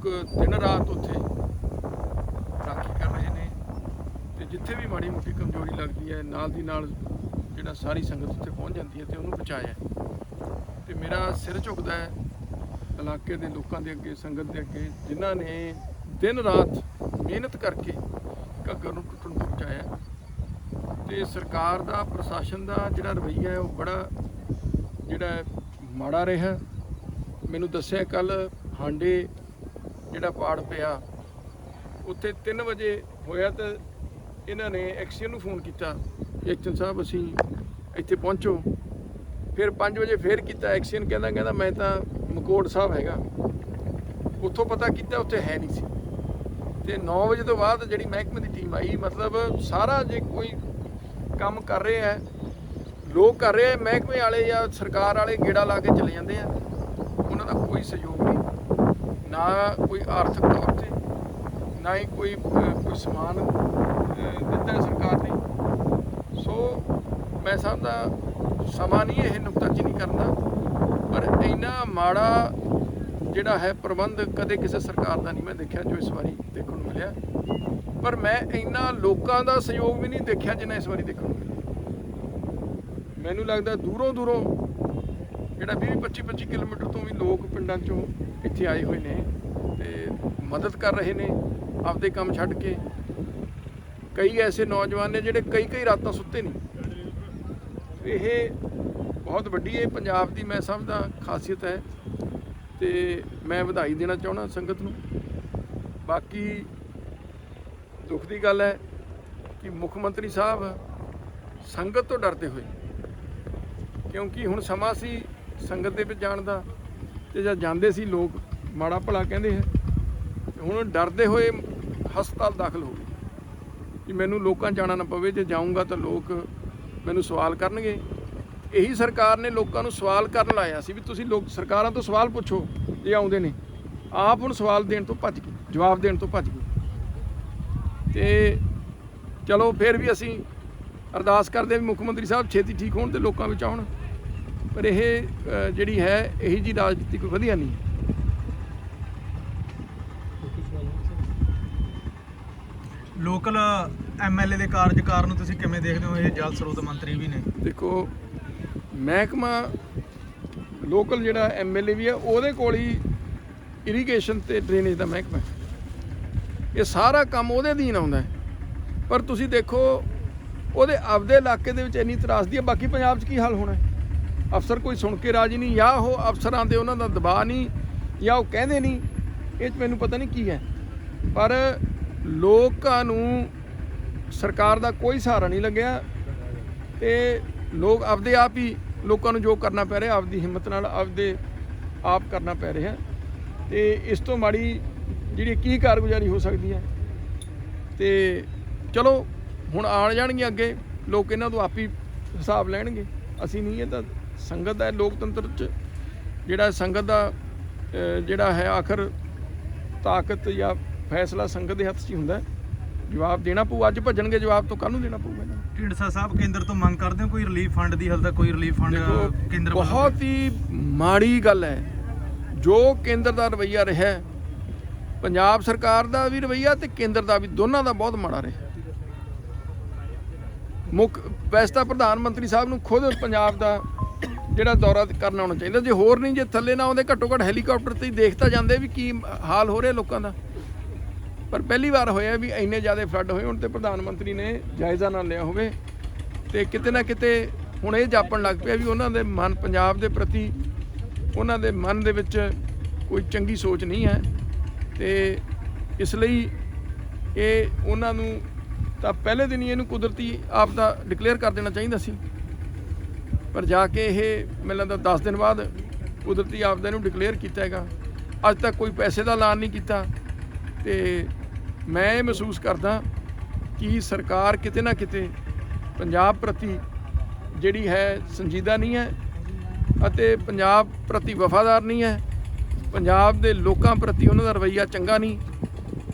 ਲੋਕ ਦਿਨ ਰਾਤ ਉੱਥੇ ਰਾਖੀ ਕਰ ਰਹੇ ਨੇ ਤੇ ਜਿੱਥੇ ਵੀ ਮਾੜੀ ਮੋਟੀ ਕਮਜ਼ੋਰੀ ਲੱਗਦੀ ਹੈ, ਨਾਲ ਦੀ ਨਾਲ ਜਿਹੜਾ ਸਾਰੀ ਸੰਗਤ ਉੱਥੇ ਪਹੁੰਚ ਜਾਂਦੀ ਹੈ ਤੇ ਉਹਨੂੰ ਬਚਾਇਆ ਹੈ। ਤੇ ਮੇਰਾ ਸਿਰ ਝੁਕਦਾ ਹੈ ਇਲਾਕੇ ਦੇ ਲੋਕਾਂ ਦੇ ਅੱਗੇ, ਸੰਗਤ ਦੇ ਅੱਗੇ, ਜਿਨ੍ਹਾਂ ਨੇ ਦਿਨ ਰਾਤ ਮਿਹਨਤ ਕਰਕੇ ਘੱਗਰ ਨੂੰ ਟੁੱਟਣ ਤੋਂ ਬਚਾਇਆ ਤੇ ਸਰਕਾਰ ਦਾ, ਪ੍ਰਸ਼ਾਸਨ ਦਾ ਜਿਹੜਾ ਰਵੱਈਆ ਹੈ, ਉਹ ਬੜਾ ਜਿਹੜਾ ਮਾੜਾ ਰਿਹਾ ਮੈਨੂੰ ਦੱਸਿਆ ਕੱਲ ਹਾਂਡੇ ਜਿਹੜਾ ਪਾੜ ਪਿਆ, ਉੱਥੇ 3 ਵਜੇ ਹੋਇਆ ਤਾਂ ਇਹਨਾਂ ਨੇ ਐਕਸੀਅਨ ਨੂੰ ਫੋਨ ਕੀਤਾ ਕਿ ਐਕਸ਼ਨ ਸਾਹਿਬ ਅਸੀਂ ਇੱਥੇ ਪਹੁੰਚੋ। ਫਿਰ 5 ਵਜੇ ਫੇਰ ਕੀਤਾ ਐਕਸੀਅਨ ਕਹਿੰਦਾ ਕਹਿੰਦਾ ਮੈਂ ਤਾਂ ਮਕੋੜ ਸਾਹਿਬ ਹੈਗਾ। ਉੱਥੋਂ ਪਤਾ ਕੀਤਾ ਉੱਥੇ ਹੈ ਨਹੀਂ ਸੀ। ਤੇ 9 ਵਜੇ ਤੋਂ ਬਾਅਦ ਜਿਹੜੀ ਮਹਿਕਮੇ ਦੀ ਟੀਮ ਆਈ, ਮਤਲਬ ਸਾਰਾ ਜੇ ਕੋਈ ਕੰਮ ਕਰ ਰਹੇ ਹੈ, ਲੋਕ ਕਰ ਰਹੇ ਹੈ, ਮਹਿਕਮੇ ਵਾਲੇ ਜਾਂ ਸਰਕਾਰ ਵਾਲੇ ਗੇੜਾ ਲਾ ਕੇ ਚਲੇ ਜਾਂਦੇ ਆ। ਉਹਨਾਂ ਦਾ ਕੋਈ ਸਹਿਯੋਗ ਨਹੀਂ। ਨਾ ਕੋਈ ਆਰਥਿਕ ਤੌਰ ਤੇ, ਨਾ ਹੀ ਕੋਈ ਕੋਈ ਸਮਾਨ ਦਿੱਤਾ ਸਰਕਾਰ ਨੇ। ਸੋ ਮੈਂ ਸਮਝਦਾ, ਸਮਾਂ ਨਹੀਂ, ਇਹ ਨੁਕਤਾਚੀਨੀ ਕਰਨਾ। ਪਰ ਇੰਨਾ ਮਾੜਾ ਜਿਹੜਾ ਹੈ ਪ੍ਰਬੰਧ ਕਦੇ ਕਿਸੇ ਸਰਕਾਰ ਦਾ ਨਹੀਂ ਮੈਂ ਦੇਖਿਆ ਜੋ ਇਸ ਵਾਰੀ ਦੇਖਣ ਨੂੰ ਮਿਲਿਆ। ਪਰ ਮੈਂ ਇੰਨਾ ਲੋਕਾਂ ਦਾ ਸਹਿਯੋਗ ਵੀ ਨਹੀਂ ਦੇਖਿਆ ਜਿੰਨਾ ਇਸ ਵਾਰੀ ਦੇਖਣ ਨੂੰ ਮਿਲਿਆ। ਮੈਨੂੰ ਲੱਗਦਾ ਦੂਰੋਂ ਦੂਰੋਂ ਜਿਹੜਾ 20 25 25 ਕਿਲੋਮੀਟਰ ਤੋਂ ਵੀ ਲੋਕ ਪਿੰਡਾਂ ਚੋਂ ਇੱਥੇ ਆਏ ਹੋਏ ਨੇ ਤੇ ਮਦਦ ਕਰ ਰਹੇ ਨੇ ਆਪਦੇ ਕੰਮ ਛੱਡ ਕੇ। ਕਈ ਐਸੇ ਨੌਜਵਾਨ ਨੇ ਜਿਹੜੇ ਕਈ ਕਈ ਰਾਤਾਂ ਸੁੱਤੇ ਨਹੀਂ। ਇਹ ਬਹੁਤ ਵੱਡੀ ਇਹ ਪੰਜਾਬ ਦੀ ਮੈਂ ਸਮਝਦਾ ਖਾਸੀਅਤ ਹੈ ਤੇ ਮੈਂ ਵਧਾਈ ਦੇਣਾ ਚਾਹੁੰਦਾ ਸੰਗਤ ਨੂੰ। ਬਾਕੀ ਦੁੱਖ ਦੀ ਗੱਲ ਹੈ ਕਿ ਮੁੱਖ ਮੰਤਰੀ ਸਾਹਿਬ ਸੰਗਤ ਤੋਂ ਡਰਦੇ ਹੋਏ ਕਿਉਂਕਿ ਹੁਣ ਸਮਾਂ ਸੀ ਸੰਗਤ ਦੇ ਵਿੱਚ ਜਾਣ ਦਾ। ਤੇ ਜਦ ਜਾਂਦੇ ਸੀ ਲੋਕ, ਮਾੜਾ ਭਲਾ ਕਹਿੰਦੇ ਹੈ ਹੁਣ ਡਰਦੇ ਹੋਏ ਹਸਪਤਾਲ ਦਾਖਲ ਹੋ ਗਏ। ਕਿ ਮੈਨੂੰ ਲੋਕਾਂ ਜਾਣਾ ਨਾ ਪਵੇ, ਜੇ ਜਾਊਂਗਾ ਤਾਂ ਲੋਕ ਮੈਨੂੰ ਸਵਾਲ ਕਰਨਗੇ। ਇਹੀ ਸਰਕਾਰ ਨੇ ਲੋਕਾਂ ਨੂੰ ਸਵਾਲ ਕਰਨ ਲਾਇਆ ਸੀ ਵੀ ਤੁਸੀਂ ਲੋਕ ਸਰਕਾਰਾਂ ਤੋਂ ਸਵਾਲ ਪੁੱਛੋ ਜੇ ਆਉਂਦੇ ਨੇ। ਆਪ ਹੁਣ ਸਵਾਲ ਦੇਣ ਤੋਂ ਭੱਜ ਗਏ, ਜਵਾਬ ਦੇਣ ਤੋਂ ਭੱਜ ਗਏ। ਤੇ ਚਲੋ, ਫਿਰ ਵੀ ਅਸੀਂ ਅਰਦਾਸ ਕਰਦੇ ਵੀ ਮੁੱਖ ਮੰਤਰੀ ਸਾਹਿਬ ਛੇਤੀ ਠੀਕ ਹੋਣ ਤੇ ਲੋਕਾਂ ਵਿੱਚ ਆਉਣ। ਪਰ ਇਹ ਜਿਹੜੀ ਹੈ ਇਹੀ ਜੀ ਰਾਜਨੀਤੀ ਕੋਈ ਵਧੀਆ ਨਹੀਂ। ਲੋਕਲ ਐਮਐਲਏ ਦੇ ਕਾਰਜਕਾਰ ਨੂੰ ਤੁਸੀਂ ਕਿਵੇਂ ਦੇਖਦੇ ਹੋ? ਇਹ ਜਲ ਸਰੋਤ ਮੰਤਰੀ ਵੀ ਨੇ। ਦੇਖੋ ਮਹਿਕਮਾ ਲੋਕਲ ਜਿਹੜਾ ਐਮਐਲਏ ਵੀ ਹੈ ਉਹਦੇ ਕੋਲ ਹੀ ਇਰੀਗੇਸ਼ਨ ਤੇ ਡਰੇਨੇਜ ਦਾ ਮਹਿਕਮਾ ਇਹ ਸਾਰਾ ਕੰਮ ਉਹਦੇ ਅਧੀਨ ਆਉਂਦਾ ਪਰ ਤੁਸੀਂ ਦੇਖੋ ਉਹਦੇ ਆਪਦੇ ਇਲਾਕੇ ਦੇ ਵਿੱਚ ਇੰਨੀ ਤਰਾਸਦੀ ਹੈ ਬਾਕੀ ਪੰਜਾਬ 'ਚ ਕੀ ਹਾਲ ਹੋਣਾ ਹੈ? ਅਫਸਰ ਕੋਈ ਸੁਣ ਕੇ ਰਾਜੀ ਨਹੀਂ, ਜਾਂ ਉਹ ਅਫਸਰਾਂ ਦੇ ਉਹਨਾਂ ਦਾ ਦਬਾਅ ਨਹੀਂ, ਜਾਂ ਉਹ ਕਹਿੰਦੇ ਨਹੀਂ, ਇਹ 'ਚ ਮੈਨੂੰ ਪਤਾ ਨਹੀਂ ਕੀ ਹੈ। ਪਰ ਲੋਕਾਂ ਨੂੰ ਸਰਕਾਰ ਦਾ ਕੋਈ ਸਹਾਰਾ ਨਹੀਂ ਲੱਗਿਆ ਤੇ ਲੋਕ ਆਪਦੇ ਆਪ ਹੀ ਲੋਕਾਂ ਨੂੰ ਜੋ ਕਰਨਾ ਪੈ ਰਿਹਾ, ਆਪਦੀ ਹਿੰਮਤ ਨਾਲ ਆਪਦੇ ਆਪ ਕਰਨਾ ਪੈ ਰਿਹਾ। ਤੇ ਇਸ ਤੋਂ ਮਾੜੀ ਜਿਹੜੀ ਕੀ ਕਾਰਗੁਜ਼ਾਰੀ ਹੋ ਸਕਦੀ ਹੈ। ਤੇ ਚਲੋ, ਹੁਣ ਆਣ ਜਾਣਗੇ ਅੱਗੇ, ਲੋਕ ਇਹਨਾਂ ਤੋਂ ਆਪ ਹੀ ਹਿਸਾਬ ਲੈਣਗੇ। ਅਸੀਂ ਨਹੀਂ ਇਹ ਤਾਂ ਸੰਗਤ ਦਾ ਲੋਕਤੰਤਰ ਚ ਜਿਹੜਾ ਸੰਗਤ ਦਾ ਜਿਹੜਾ ਹੈ ਆਖਰ ਤਾਕਤ ਜਾਂ ਫੈਸਲਾ ਸੰਗਤ ਦੇ ਹੱਥ 'ਚ ਹੀ ਹੁੰਦਾ। ਜਵਾਬ ਦੇਣਾ ਪਊ ਅੱਜ ਭੱਜਣਗੇ ਜਵਾਬ ਤੋਂ ਕੱਲ ਨੂੰ ਦੇਣਾ ਪਊਗਾ ਢੀਂਡਸਾ ਸਾਹਿਬ ਕੇਂਦਰ ਤੋਂ ਮੰਗ ਕਰਦੇ ਹੋ ਕੋਈ ਰਿਲੀਫ ਫੰਡ ਦੀ? ਹਾਲ ਤੱਕ ਕੋਈ ਰਿਲੀਫ ਫੰਡ ਕੇਂਦਰ ਵੱਲੋਂ ਬਹੁਤ ਹੀ ਮਾੜੀ ਗੱਲ ਹੈ। ਜੋ ਕੇਂਦਰ ਦਾ ਰਵਈਆ ਰਿਹਾ ਪੰਜਾਬ ਸਰਕਾਰ ਦਾ ਵੀ ਰਵਈਆ ਤੇ ਕੇਂਦਰ ਦਾ ਵੀ ਦੋਨਾਂ ਦਾ ਬਹੁਤ ਮਾੜਾ ਰਿਹਾ। ਮੁੱਖ ਵੈਸੇ ਤਾਂ ਪ੍ਰਧਾਨ ਮੰਤਰੀ ਸਾਹਿਬ ਨੂੰ ਖੁਦ ਪੰਜਾਬ ਦਾ ਜਿਹੜਾ ਦੌਰਾ ਕਰਨਾ ਆਉਣਾ ਚਾਹੀਦਾ। ਜੇ ਹੋਰ ਨਹੀਂ, ਜੇ ਥੱਲੇ ਨਾ ਆਉਂਦੇ ਘੱਟੋ ਘੱਟ ਹੈਲੀਕਾਪਟਰ ਤੇ ਹੀ ਦੇਖਤਾ ਜਾਂਦੇ ਵੀ ਕੀ ਹਾਲ ਹੋ ਰਿਹਾ ਲੋਕਾਂ ਦਾ। ਪਰ ਪਹਿਲੀ ਵਾਰ ਹੋਇਆ ਵੀ ਇੰਨੇ ਜ਼ਿਆਦਾ ਫਲੱਡ ਹੋਏ ਹੁਣ ਤੇ ਪ੍ਰਧਾਨ ਮੰਤਰੀ ਨੇ ਜਾਇਜ਼ਾ ਨਾ ਲਿਆ ਹੋਵੇ ਤੇ ਕਿਤੇ ਨਾ ਕਿਤੇ ਹੁਣ ਇਹ ਜਾਪਣ ਲੱਗ ਪਿਆ ਵੀ ਉਹਨਾਂ ਦੇ ਮਨ, ਪੰਜਾਬ ਦੇ ਪ੍ਰਤੀ ਉਹਨਾਂ ਦੇ ਮਨ ਦੇ ਵਿੱਚ ਕੋਈ ਚੰਗੀ ਸੋਚ ਨਹੀਂ ਹੈ ਤੇ ਇਸ ਲਈ ਇਹ ਉਹਨਾਂ ਨੂੰ ਤਾਂ ਪਹਿਲੇ ਦਿਨ ਹੀ ਇਹਨੂੰ ਕੁਦਰਤੀ ਆਪਦਾ ਡਿਕਲੇਅਰ ਕਰ ਦੇਣਾ ਚਾਹੀਦਾ ਸੀ। ਪਰ ਜਾ ਕੇ ਇਹ ਮੈਨੂੰ ਲੱਗਦਾ 10 ਦਿਨ ਬਾਅਦ ਕੁਦਰਤੀ ਆਪਦੇ ਨੂੰ ਡਿਕਲੇਅਰ ਕੀਤਾ ਹੈਗਾ। ਅੱਜ ਤੱਕ ਕੋਈ ਪੈਸੇ ਦਾ ਐਲਾਨ ਨਹੀਂ ਕੀਤਾ। ਤੇ ਮੈਂ ਇਹ ਮਹਿਸੂਸ ਕਰਦਾ ਕਿ ਸਰਕਾਰ ਕਿਤੇ ਨਾ ਕਿਤੇ ਪੰਜਾਬ ਪ੍ਰਤੀ ਜਿਹੜੀ ਹੈ ਸੰਜੀਦਾ ਨਹੀਂ ਹੈ ਅਤੇ ਪੰਜਾਬ ਪ੍ਰਤੀ ਵਫਾਦਾਰ ਨਹੀਂ ਹੈ। ਪੰਜਾਬ ਦੇ ਲੋਕਾਂ ਪ੍ਰਤੀ ਉਹਨਾਂ ਦਾ ਰਵੱਈਆ ਚੰਗਾ ਨਹੀਂ।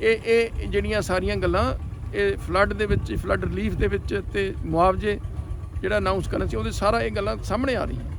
ਇਹ ਇਹ ਜਿਹੜੀਆਂ ਸਾਰੀਆਂ ਗੱਲਾਂ, ਇਹ ਫਲੱਡ ਦੇ ਵਿੱਚ ਫਲੱਡ ਰਿਲੀਫ ਦੇ ਵਿੱਚ ਤੇ ਮੁਆਵਜ਼ੇ ਜਿਹੜਾ ਅਨਾਉਂਸ ਕਰਨਾ ਸੀ ਉਹਦੇ ਸਾਰਾ ਇਹ ਗੱਲਾਂ ਸਾਹਮਣੇ ਆ ਰਹੀਆਂ।